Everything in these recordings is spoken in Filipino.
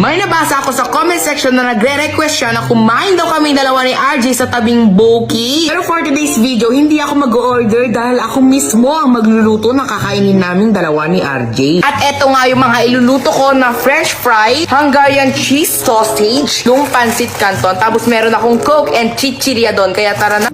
May nabasa ako sa comment section na nagre-request siya na kumain daw kami dalawa ni RJ sa tabing Boki. Pero for today's video, hindi ako mag-order dahil ako mismo ang magluluto ng kakainin naming dalawa ni RJ. At eto nga yung mga iluluto ko na french fry, Hungarian cheese sausage, yung pancit canton, tapos meron akong coke and chichiria doon. Kaya tara na.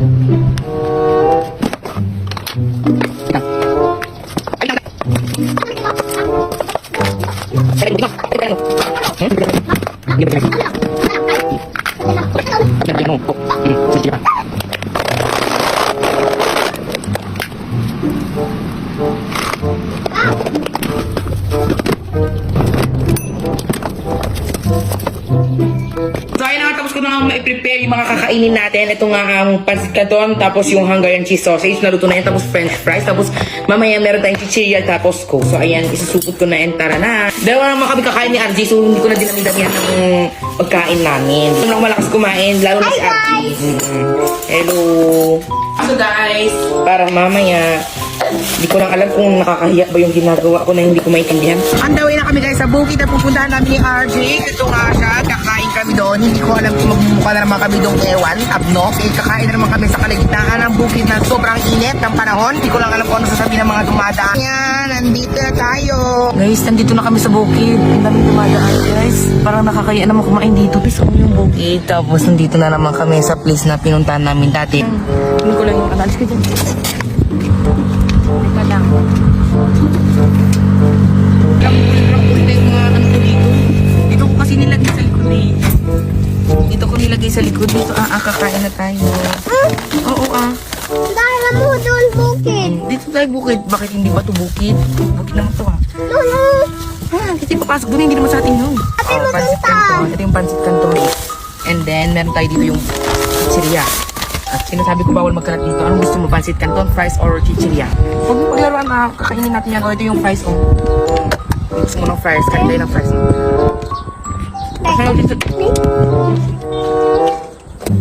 So Kan udah. Mga kakainin natin. Ito nga ang pancit canton, tapos yung Hungarian cheese sausage, naluto na yan, tapos french fries, tapos mamaya meron tayong chichirya, tapos ko. So ayan, isusupot ko na yan, tara na. Dalawa naman kami kakain ni RJ, so hindi ko na dinami-damihan ng pagkain namin. Ito lang malakas kumain, lalo na si RJ. Mm. Hello! So guys, para mamaya, hindi ko lang alam kung nakakahiya ba yung ginagawa ko na hindi ko maintindihan. On the way na kami guys sa bukid na pupuntahan namin ni RJ. Ito nga siya, kakain kami doon. Hindi ko alam kung magmumukha na naman kami doon ewan, abno. Eh, kakain na naman kami sa kalagitnaan ng bukid na sobrang init ng panahon. Hindi ko lang alam kung ano sasabihin ng mga dumadaan. Yan, nandito na tayo. Guys, nandito na kami sa bukid. Ang daming dumadaan guys. Parang nakakaya naman kumain dito. Guys, ano yung bukid? Tapos nandito na naman kami sa place na pinuntahan namin dati. Hindi ko lang yung analis ko dyan. Sa likod. Dito, ah, ah, kakain na tayo. Oo, ah. Dahil mo doon bukid. Dito tayo bukid. Bakit hindi ba to bukid? Bukid naman to, ah. Lolo, Ah, kasi papasok doon, hindi naman sa atin yun. Ate, Oh, pancit maganda. canton. Ito yung pancit canton. And then, meron tayo dito yung chichiria. At sinasabi ko bawal magkalat dito. Anong gusto mo? Pancit canton, fries, or chichiria? Huwag mo paglaruan na kakainin natin yan. O, ito yung fries, oh. Gusto mo ng fries? Kain tayo ng fries. Ano dito?